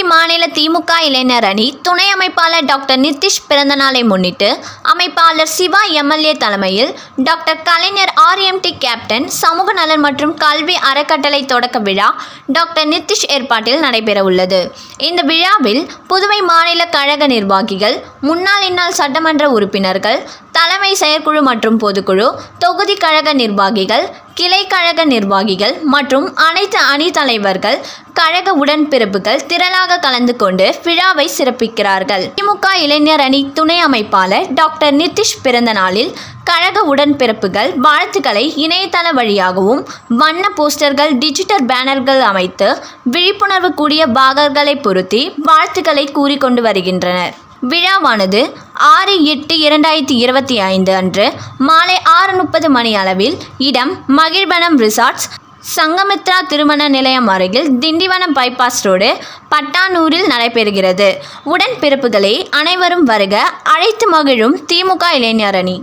புதுவை மாநில திமுக இளைஞர் அணி துணை அமைப்பாளர் டாக்டர் நிதிஷ் பிறந்தநாளை முன்னிட்டு அமைப்பாளர் சிவா எம்எல்ஏ தலைமையில் டாக்டர் கலைஞர் ஆர்எம்டி கேப்டன் சமூக நலன் மற்றும் கல்வி அறக்கட்டளை தொடக்க விழா டாக்டர் நிதிஷ் ஏற்பாட்டில் நடைபெறவுள்ளது. இந்த விழாவில் புதுவை மாநில கழக நிர்வாகிகள் முன்னாள் இந்நாள் சட்டமன்ற உறுப்பினர்கள் தலைமை செயற்குழு மற்றும் பொதுக்குழு தொகுதி கழக நிர்வாகிகள் கிளை கழக நிர்வாகிகள் மற்றும் அனைத்து அணி தலைவர்கள் கழக உடன்பிறப்புகள் திரளாக கலந்து கொண்டு விழாவை சிறப்பிக்கிறார்கள். திமுக இளைஞர் அணி துணை அமைப்பாளர் டாக்டர் நிதிஷ் பிறந்த நாளில் கழக உடன்பிறப்புகள் வாழ்த்துக்களை இணையதள வழியாகவும் வண்ண போஸ்டர்கள் டிஜிட்டல் பேனர்கள் அமைத்து விழிப்புணர்வு கூடிய பாகர்களை பொருத்தி வாழ்த்துக்களை கூறிக்கொண்டு வருகின்றனர். விழாவானது ஆறு எட்டு இரண்டாயிரத்தி இருபத்தி ஐந்து அன்று மாலை ஆறு முப்பது மணி அளவில் இடம் மகிழ்வனம் ரிசார்ட்ஸ் சங்கமித்ரா திருமண நிலையம் அருகில் திண்டிவனம் பைபாஸ் ரோடு பட்டானூரில் நடைபெறுகிறது. உடன் உடன்பிறப்புகளே அனைவரும் வருக அழைத்து மகிழும் திமுக இளைஞரணி